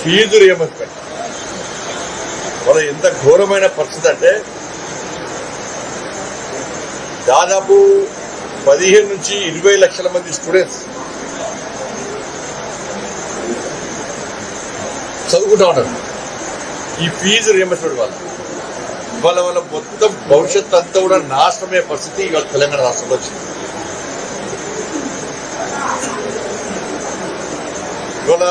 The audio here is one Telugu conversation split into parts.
ఫీజు రియంబర్స్మెంట్ మన ఎంత ఘోరమైన పరిస్థితి అంటే దాదాపు పదిహేను నుంచి ఇరవై లక్షల మంది స్టూడెంట్స్ చదువుకుంటా ఉంటారు ఈ ఫీజు రియంబర్స్మెంట్ వాళ్ళు? ఇవాళ వాళ్ళ మొత్తం భవిష్యత్తు అంతా కూడా నాశనమయ్యే పరిస్థితి ఇవాళ తెలంగాణ రాష్ట్రంలో వచ్చింది. ఇవాళ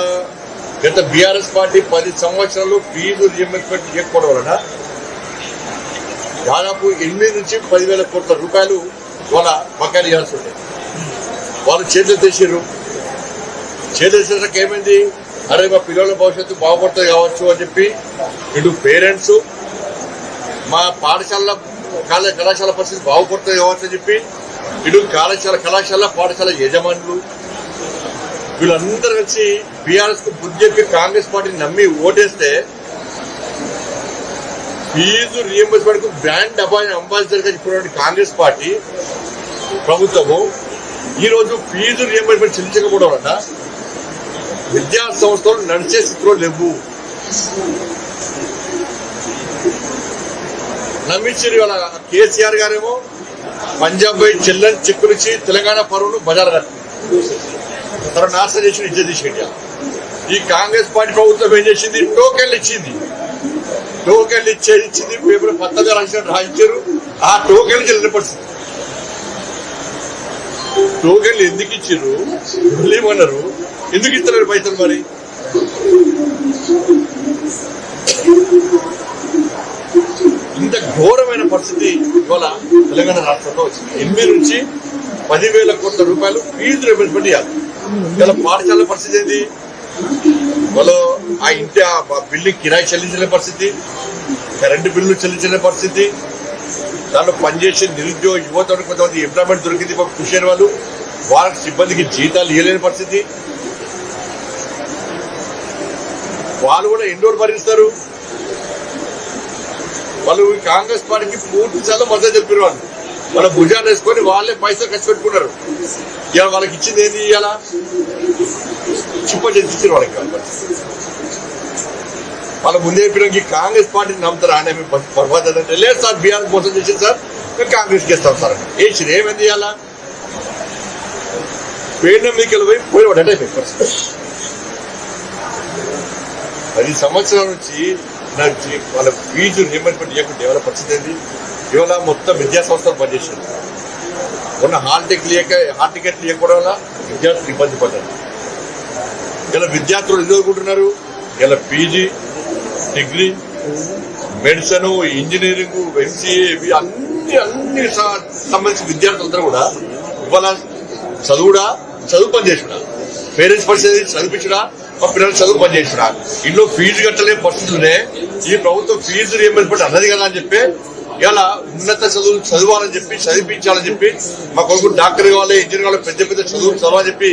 గత బీఆర్ఎస్ పార్టీ పది సంవత్సరాలు ఫీజు రియంబర్స్మెంట్ చేయకపోవడం వలన దాదాపు ఎనిమిది నుంచి పదివేల కోట్ల రూపాయలు వాళ్ళ బకాయిలు ఇవ్వాల్సి ఉంటాయి వాళ్ళు చేతులు తెచ్చిర్రు. చేతులు తెచ్చాక ఏమైంది? అరే మా పిల్లల భవిష్యత్తు బాగుపడుతుంది కావచ్చు అని చెప్పి ఇటు పేరెంట్స్ మా పాఠశాల కళాశాల పరిస్థితి బాగుపడుతుంది కావచ్చు అని చెప్పి ఇటు కళాశాల కళాశాల పాఠశాల యజమానులు వీళ్ళందరూ కలిసి బీఆర్ఎస్కు బుద్ధి చెప్పి కాంగ్రెస్ పార్టీని నమ్మి ఓటేస్తే ఫీజు రియంబర్స్మెంట్కు బ్రాండ్ అంబాసిడర్గా చెప్పినటువంటి కాంగ్రెస్ పార్టీ ప్రభుత్వము ఈ రోజు ఫీజు రియంబర్స్మెంట్ చెల్లించకపోవడం వల్ల విద్యా సంస్థలు నడిచే స్థితిలో లేవు. నమ్మించారు ఇవాళ కేసీఆర్ గారేమో పంజాబ్ పోయి చెల్లని చెక్కునిచ్చి తెలంగాణ పరువును బజార్ కట్టింది. తన నాశనం చేసిన ఇచ్చేది తీసేట ఈ కాంగ్రెస్ పార్టీ ప్రభుత్వం ఏం చేసింది? టోకెన్లు ఇచ్చింది. టోకెన్లు ఇచ్చేది ఇచ్చింది పేపర్ పత్తగా రాసినట్టు రాయించారు. ఆ టోకెన్లు చెల్లిన పరిస్థితి. టోకెన్లు ఎందుకు ఇచ్చారు? ఇవ్వలేమన్నారు ఎందుకు ఇస్తున్నారు పైసలు మరి? ఇంత ఘోరమైన పరిస్థితి ఇవాళ తెలంగాణ రాష్ట్రంలో వచ్చింది. ఎనిమిది నుంచి పదివేల కోట్ల రూపాయలు ఫీజు రియంబర్స్మెంట్ ఇవ్వాలి. ఇలా పాఠశాల పరిస్థితి ఏంది? వాళ్ళు ఆ ఇంటి ఆ బిల్డింగ్ కిరాయి చెల్లించలేని పరిస్థితి కరెంటు బిల్లు చెల్లించలేని పరిస్థితి దాంట్లో పనిచేసే నిరుద్యోగ యువత కొంతమంది ఎంప్లాయ్మెంట్ దొరికింది కృషి అయిన వాళ్ళు. వాళ్ళకి సిబ్బందికి జీతాలు ఇవ్వలేని పరిస్థితి. వాళ్ళు కూడా ఎన్నో భరిస్తారు వాళ్ళు ఈ కాంగ్రెస్ పార్టీకి పూర్తి చాలా మద్దతు చెప్పారు వాళ్ళు. వాళ్ళ భుజాలు వేసుకొని వాళ్ళే పైసలు ఖర్చు పెట్టుకున్నారు. ఇలా వాళ్ళకి ఇచ్చింది ఏంది ఇవాళ? చిప్ప చేసి వాళ్ళకి. వాళ్ళ ముందే చెప్పిన కాంగ్రెస్ పార్టీని నమ్ముతారు ఆయన పర్వాలేదు అంటే లేదు సార్ బీఆర్ మోసం చేసింది సార్ మేము కాంగ్రెస్కి ఇస్తాం సార్. వేసింది ఏమైంది ఇవాళ? పేరు మీకు పోయి పోయి అంటే సార్. పది సంవత్సరాల నుంచి నాకు వాళ్ళ ఫీజు రియంబర్స్మెంట్ చేయకుండా ఎవరి పరిస్థితి ఇవాళ మొత్తం విద్యా సంస్థలు పనిచేసింది ఉన్న హాల్ టికెట్ లేక హాల్ టికెట్ లేకపోవడం వల్ల విద్యార్థులు ఇబ్బంది పడ్డారు. ఇలా విద్యార్థులు ఎందుకు ఇలా PG degree medicine engineering MCA ఇవి అన్ని అన్ని సంబంధించిన విద్యార్థులందరూ కూడా ఇవాళ చదువుడా చదువు పని పేరెంట్స్ పరిస్థితి చదివించడా మా పిల్లలు చదువు పనిచేసినా. ఇంట్లో ఫీజు కట్టలే పరిస్థితులనే ఈ ప్రభుత్వం ఫీజు రియంబర్స్మెంట్ అన్నది కదా అని చెప్పి ఇలా ఉన్నత చదువులు చదవాలని చెప్పి చదివించాలని చెప్పి మా కొడుకు డాక్టర్ కావాలి ఇంజనీర్ కావాలి పెద్ద పెద్ద చదువులు చదవాలని చెప్పి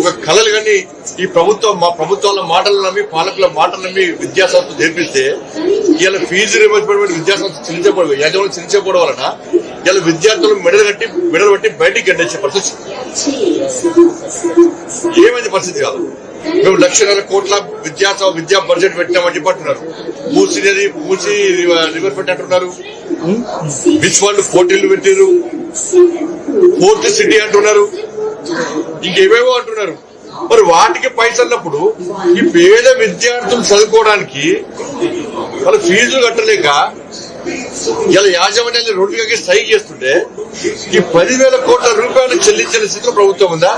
ఒక కళలు కానీ ఈ ప్రభుత్వం మా ప్రభుత్వాల మాటలు నమ్మి పాలకుల మాటలు నమ్మి విద్యాసంస్థ చేపిస్తే ఇలా ఫీజు రియంబర్స్మెంట్ విద్యాసంస్థ చెల్లించబడి యజమానులు చెల్లించకపోవడం వలన ఇలా విద్యార్థులు మెడలు కట్టి మెడలు కట్టి బయటికి గడ్డించే పరిస్థితి. ఏమైంది పరిస్థితి కాదు? మేము లక్షన్నర కోట్ల విద్యా విద్యా బడ్జెట్ పెట్టినామని చెప్పి అంటున్నారు మూసి నది మూసి రివర్ పెట్టి అంటున్నారు. బిచ్ వాళ్ళు పోటీలు పెట్టారు ఫోర్త్ సిటీ అంటున్నారు. ఇంకేవేవో అంటున్నారు. మరి వాటికి పైసన్నప్పుడు ఈ పేద విద్యార్థులు చదువుకోవడానికి వాళ్ళు ఫీజులు కట్టలేక ఇలా యాజమాన్యాన్ని రోడ్డుకి స్ట్రైక్ చేస్తుంటే ఈ పదివేల కోట్ల రూపాయలు చెల్లించిన స్థితిలో ప్రభుత్వం ఉందా?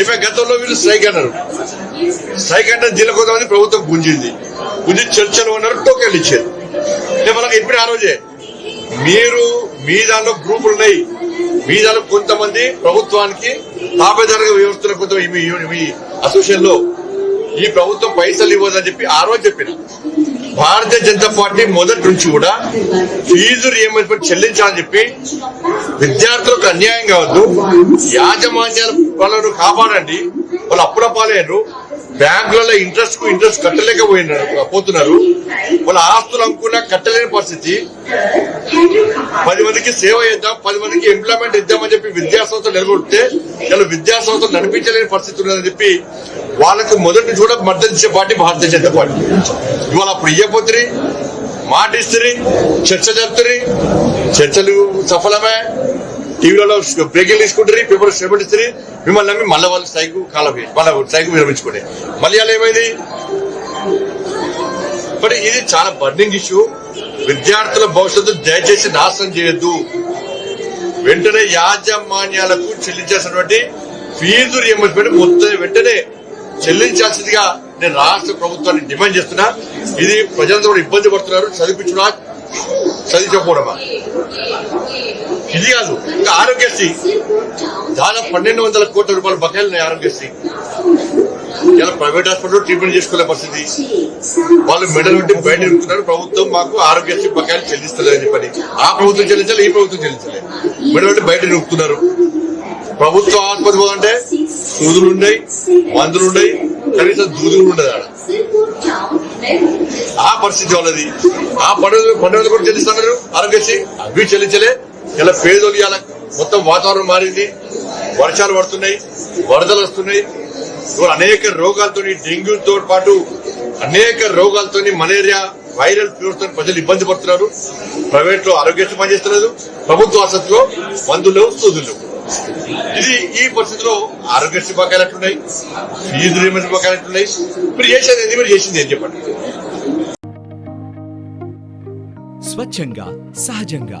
ఇవే గతంలో వీళ్ళు స్ట్రైక్ అన్నారు. స్ట్రైక్ అంటే దీని ప్రభుత్వం గుంజింది. గుంజి చర్చలు ఉన్నారు టోకెన్లు ఇచ్చారు. అంటే మనకు ఇప్పుడు ఆ రోజే మీరు మీ దానిలో గ్రూపులు ఉన్నాయి. మీ దానిలో కొంతమంది ప్రభుత్వానికి తాపేదారుగా వ్యవస్థలు కొంత మీ అసోసియేషన్లో ఈ ప్రభుత్వం పైసలు ఇవ్వదని చెప్పి ఆ రోజు చెప్పిన. భారతీయ జనతా పార్టీ మొదటి నుంచి కూడా ఫీజు రియంబర్స్మెంట్ చెల్లించాలని చెప్పి విద్యార్థులకు అన్యాయం కావద్దు. యాజమాన్యాల వాళ్ళను కాపాడండి. వాళ్ళు అప్పుల పాలేరు బ్యాంకులలో ఇంట్రెస్ట్కు ఇంట్రెస్ట్ కట్టలేకపోయినారు పోతున్నారు. వాళ్ళ ఆస్తులు అనుకున్నా కట్టలేని పరిస్థితి. పది మందికి సేవ చేద్దాం పది మందికి ఎంప్లాయ్మెంట్ ఇద్దామని చెప్పి విద్యాసంస్థ నిలబడితే ఇలా విద్యాసంస్థలు నడిపించలేని పరిస్థితి ఉన్నదని చెప్పి వాళ్ళకు మొదటి నుంచి కూడా పార్టీ భారతీయ జనతా పార్టీ. ఇవాళ అప్పుడు ఇయ్యపోతుంది మాట ఇస్తుంది చర్చ జరుపుతుంది చర్చలు సఫలమే. టీవీలలో బ్రేకింగ్ తీసుకుంటారు పేపర్ శ్రమిస్తుంది మిమ్మల్ని నమ్మి మళ్ళీ వాళ్ళు స్ట్రైక్ కాలం మళ్ళీ స్ట్రైక్ విరమించుకోండి మళ్ళీ అలా ఏమైంది? మరి ఇది చాలా బర్నింగ్ ఇష్యూ విద్యార్థుల భవిష్యత్తు దయచేసి నాశనం చేయొద్దు. వెంటనే యాజమాన్యాలకు చెల్లించాల్సినటువంటి ఫీజు రియంబర్స్మెంట్ మొత్తం వెంటనే చెల్లించాల్సిందిగా నేను రాష్ట్ర ప్రభుత్వాన్ని డిమాండ్ చేస్తున్నా. ఇది ప్రజలంతా కూడా ఇబ్బంది పడుతున్నారు. చదివించడా చదివించకపోవడమా? ఇది కాదు. ఇంకా ఆరోగ్యశ్రీ దాదాపు పన్నెండు వందల కోట్ల రూపాయల బకాయిలు ఉన్నాయి ఆరోగ్యశ్రీ ఇలా ప్రైవేట్ హాస్పిటల్ ట్రీట్మెంట్ చేసుకునే పరిస్థితి. వాళ్ళు మెడల్ పెట్టి బయట నిలుపుతున్నారు ప్రభుత్వం మాకు ఆరోగ్యశ్రీ బకాయిలు చెల్లిస్తలేదని పని ఆ ప్రభుత్వం చెల్లించాలి ఈ ప్రభుత్వం చెల్లించాలి. మెడల్ పెట్టి బయట నిలుపుతున్నారు ప్రభుత్వ ఆసుపత్రి పోదంటే సూదులు ఉన్నాయి మందులు ఉన్నాయి కనీసం దూదులు ఉండదు ఆడ. ఆ పరిస్థితి వాళ్ళది. ఆ పండుగ పండుగలు కూడా చెల్లిస్తున్నారు. ఆరోగ్యశ్రీ అవి చెల్లించలే. ఇలా పేదలు ఇవాళ మొత్తం వాతావరణం మారింది. వర్షాలు పడుతున్నాయి వరదలు వస్తున్నాయి. అనేక రోగాలతో డెంగ్యూతో పాటు అనేక రోగాలతో మలేరియా వైరల్ ఫీవర్స్ ప్రజలు ఇబ్బంది పడుతున్నారు. ప్రైవేట్లో ఆరోగ్యశ్రీ పనిచేస్తలేదు ప్రభుత్వ ఆసుపత్రిలో మందులు సూదులు ఇది ఈ పరిస్థితిలో ఆరోగ్యశ్రీ బకాయిలు ఎట్లున్నాయి? ఫీజు రీమెంట్ బకాయిలు ఎట్లున్నాయి? మీరు చేసేది మీరు చేసింది ఏం చెప్పండి. స్వచ్ఛంగా సహజంగా